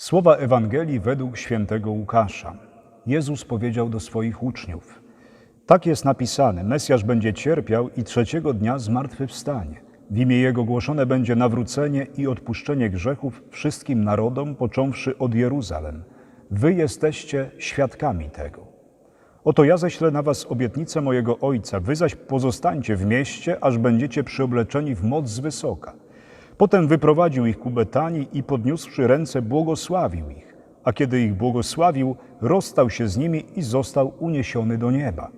Słowa Ewangelii według świętego Łukasza. Jezus powiedział do swoich uczniów: Tak jest napisane: Mesjasz będzie cierpiał i trzeciego dnia zmartwychwstanie. W imię Jego głoszone będzie nawrócenie i odpuszczenie grzechów wszystkim narodom, począwszy od Jeruzalem. Wy jesteście świadkami tego. Oto ja ześlę na was obietnicę mojego Ojca, wy zaś pozostańcie w mieście, aż będziecie przyobleczeni w moc z wysoka. Potem wyprowadził ich ku Betanii i podniósłszy ręce, błogosławił ich. A kiedy ich błogosławił, rozstał się z nimi i został uniesiony do nieba.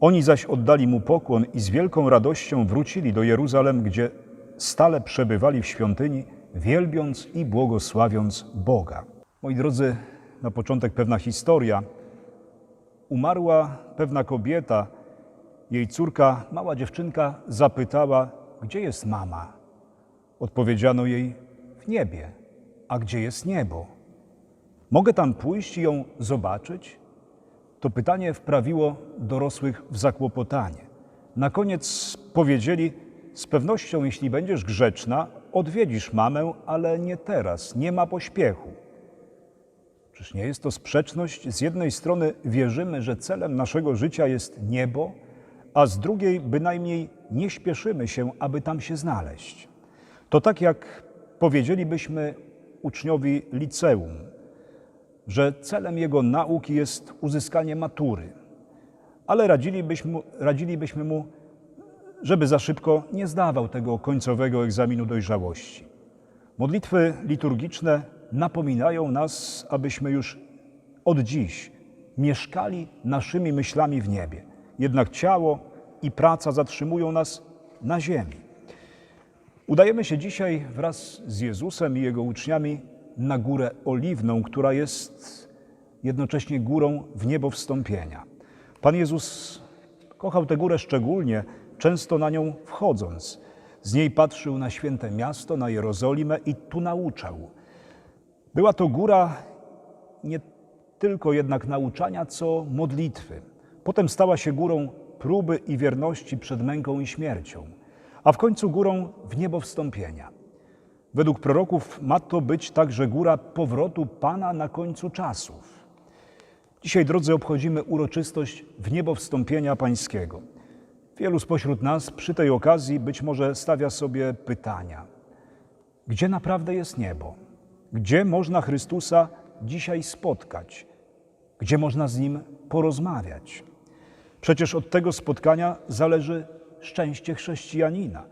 Oni zaś oddali mu pokłon i z wielką radością wrócili do Jeruzalem, gdzie stale przebywali w świątyni, wielbiąc i błogosławiąc Boga. Moi drodzy, na początek pewna historia. Umarła pewna kobieta, jej córka, mała dziewczynka, zapytała, gdzie jest mama? Odpowiedziano jej, w niebie. A gdzie jest niebo? Mogę tam pójść i ją zobaczyć? To pytanie wprawiło dorosłych w zakłopotanie. Na koniec powiedzieli, z pewnością, jeśli będziesz grzeczna, odwiedzisz mamę, ale nie teraz, nie ma pośpiechu. Czyż nie jest to sprzeczność? Z jednej strony wierzymy, że celem naszego życia jest niebo, a z drugiej bynajmniej nie śpieszymy się, aby tam się znaleźć. To tak jak powiedzielibyśmy uczniowi liceum, że celem jego nauki jest uzyskanie matury, ale radzilibyśmy, mu- radzilibyśmy mu, żeby za szybko nie zdawał tego końcowego egzaminu dojrzałości. Modlitwy liturgiczne napominają nas, abyśmy już od dziś mieszkali naszymi myślami w niebie. Jednak ciało i praca zatrzymują nas na ziemi. Udajemy się dzisiaj wraz z Jezusem i Jego uczniami na górę oliwną, która jest jednocześnie górą w niebo wstąpienia. Pan Jezus kochał tę górę szczególnie, często na nią wchodząc. Z niej patrzył na święte miasto, na Jerozolimę i tu nauczał. Była to góra nie tylko jednak nauczania, co modlitwy. Potem stała się górą próby i wierności przed męką i śmiercią, a w końcu górą w niebo wstąpienia. Według proroków ma to być także góra powrotu Pana na końcu czasów. Dzisiaj, drodzy, obchodzimy uroczystość w niebo wstąpienia Pańskiego. Wielu spośród nas przy tej okazji być może stawia sobie pytania: gdzie naprawdę jest niebo? Gdzie można Chrystusa dzisiaj spotkać? Gdzie można z Nim porozmawiać? Przecież od tego spotkania zależy szczęście chrześcijanina.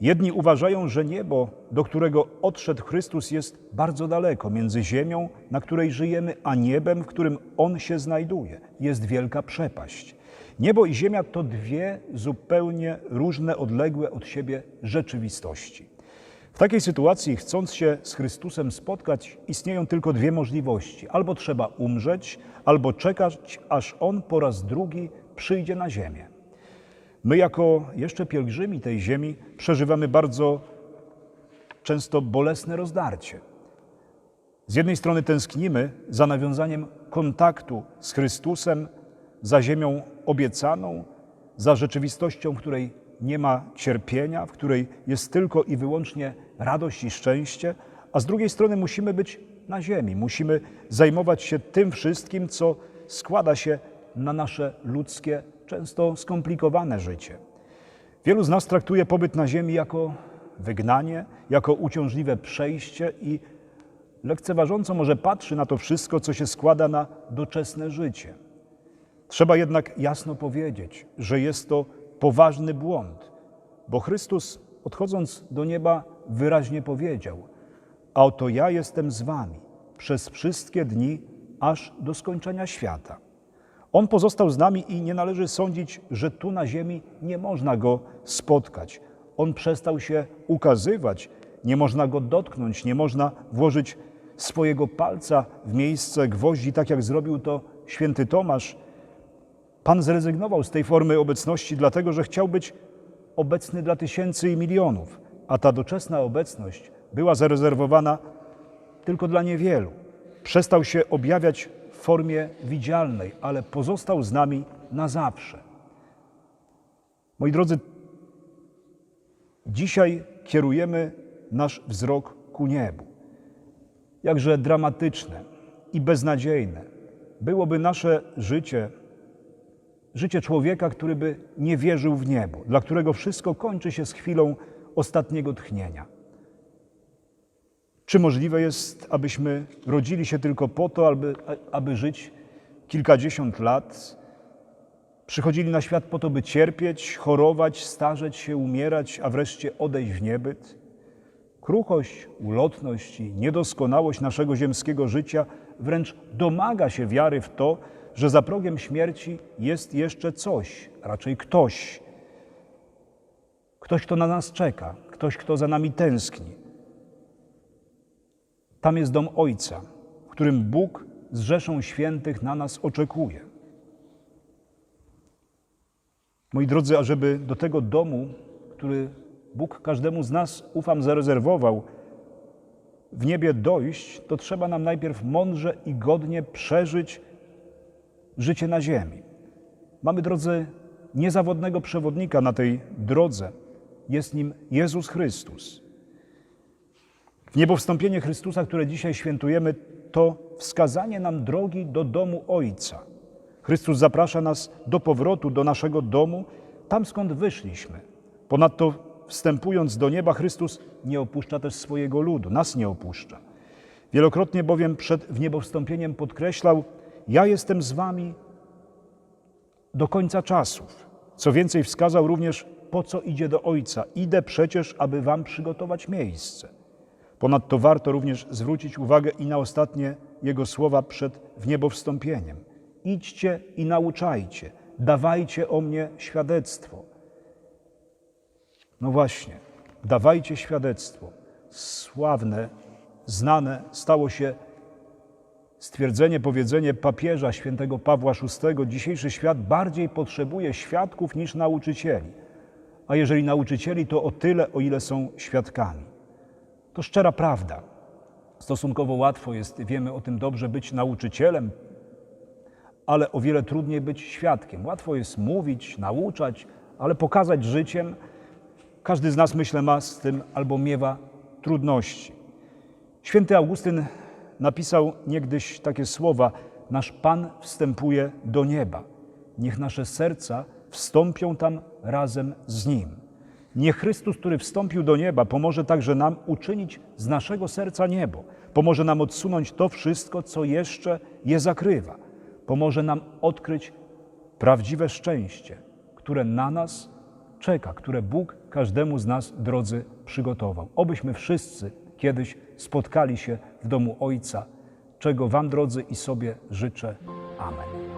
Jedni uważają, że niebo, do którego odszedł Chrystus, jest bardzo daleko, między ziemią, na której żyjemy, a niebem, w którym On się znajduje. Jest wielka przepaść. Niebo i ziemia to dwie zupełnie różne, odległe od siebie rzeczywistości. W takiej sytuacji, chcąc się z Chrystusem spotkać, istnieją tylko dwie możliwości: albo trzeba umrzeć, albo czekać, aż On po raz drugi przyjdzie na ziemię. My, jako jeszcze pielgrzymi tej ziemi, przeżywamy bardzo często bolesne rozdarcie. Z jednej strony tęsknimy za nawiązaniem kontaktu z Chrystusem, za ziemią obiecaną, za rzeczywistością, w której nie ma cierpienia, w której jest tylko i wyłącznie radość i szczęście, a z drugiej strony musimy być na ziemi, musimy zajmować się tym wszystkim, co składa się na nasze ludzkie, często skomplikowane życie. Wielu z nas traktuje pobyt na ziemi jako wygnanie, jako uciążliwe przejście i lekceważąco może patrzy na to wszystko, co się składa na doczesne życie. Trzeba jednak jasno powiedzieć, że jest to poważny błąd, bo Chrystus, odchodząc do nieba, wyraźnie powiedział: A oto ja jestem z wami przez wszystkie dni, aż do skończenia świata. On pozostał z nami i nie należy sądzić, że tu na ziemi nie można go spotkać. On przestał się ukazywać, nie można go dotknąć, nie można włożyć swojego palca w miejsce gwoździ, tak jak zrobił to święty Tomasz. Pan zrezygnował z tej formy obecności, dlatego że chciał być obecny dla tysięcy i milionów, a ta doczesna obecność była zarezerwowana tylko dla niewielu. Przestał się objawiać formie widzialnej, ale pozostał z nami na zawsze. Moi drodzy, dzisiaj kierujemy nasz wzrok ku niebu. jakże dramatyczne i beznadziejne byłoby nasze życie, życie człowieka, który by nie wierzył w niebo, dla którego wszystko kończy się z chwilą ostatniego tchnienia. Czy możliwe jest, abyśmy rodzili się tylko po to, aby, aby żyć kilkadziesiąt lat, przychodzili na świat po to, by cierpieć, chorować, starzeć się, umierać, a wreszcie odejść w niebyt? Kruchość, ulotność i niedoskonałość naszego ziemskiego życia wręcz domaga się wiary w to, że za progiem śmierci jest jeszcze coś, raczej ktoś. Ktoś, kto na nas czeka, ktoś, kto za nami tęskni. Tam jest dom Ojca, w którym Bóg z rzeszą świętych na nas oczekuje. Moi drodzy, ażeby do tego domu, który Bóg każdemu z nas, ufam, zarezerwował, w niebie dojść, to trzeba nam najpierw mądrze i godnie przeżyć życie na ziemi. Mamy, drodzy, niezawodnego przewodnika na tej drodze. Jest nim Jezus Chrystus. W niebowstąpienie Chrystusa, które dzisiaj świętujemy, to wskazanie nam drogi do domu Ojca. Chrystus zaprasza nas do powrotu do naszego domu, tam skąd wyszliśmy. Ponadto wstępując do nieba, Chrystus nie opuszcza też swojego ludu, nas nie opuszcza. Wielokrotnie bowiem przed wniebowstąpieniem podkreślał: Ja jestem z wami do końca czasów. Co więcej, wskazał również, po co idzie do Ojca. Idę przecież, aby wam przygotować miejsce. Ponadto warto również zwrócić uwagę i na ostatnie Jego słowa przed wniebowstąpieniem. Idźcie i nauczajcie, dawajcie o mnie świadectwo. No właśnie, dawajcie świadectwo. Sławne, znane stało się stwierdzenie, powiedzenie papieża świętego Pawła VI. Dzisiejszy świat bardziej potrzebuje świadków niż nauczycieli. A jeżeli nauczycieli, to o tyle, o ile są świadkami. To szczera prawda. Stosunkowo łatwo jest, wiemy o tym dobrze, być nauczycielem, ale o wiele trudniej być świadkiem. Łatwo jest mówić, nauczać, ale pokazać życiem. Każdy z nas, myślę, ma z tym albo miewa trudności. Święty Augustyn napisał niegdyś takie słowa: Nasz Pan wstępuje do nieba. Niech nasze serca wstąpią tam razem z Nim. Niech Chrystus, który wstąpił do nieba, pomoże także nam uczynić z naszego serca niebo. Pomoże nam odsunąć to wszystko, co jeszcze je zakrywa. Pomoże nam odkryć prawdziwe szczęście, które na nas czeka, które Bóg każdemu z nas, drodzy, przygotował. Obyśmy wszyscy kiedyś spotkali się w domu Ojca, czego Wam, drodzy, i sobie życzę. Amen.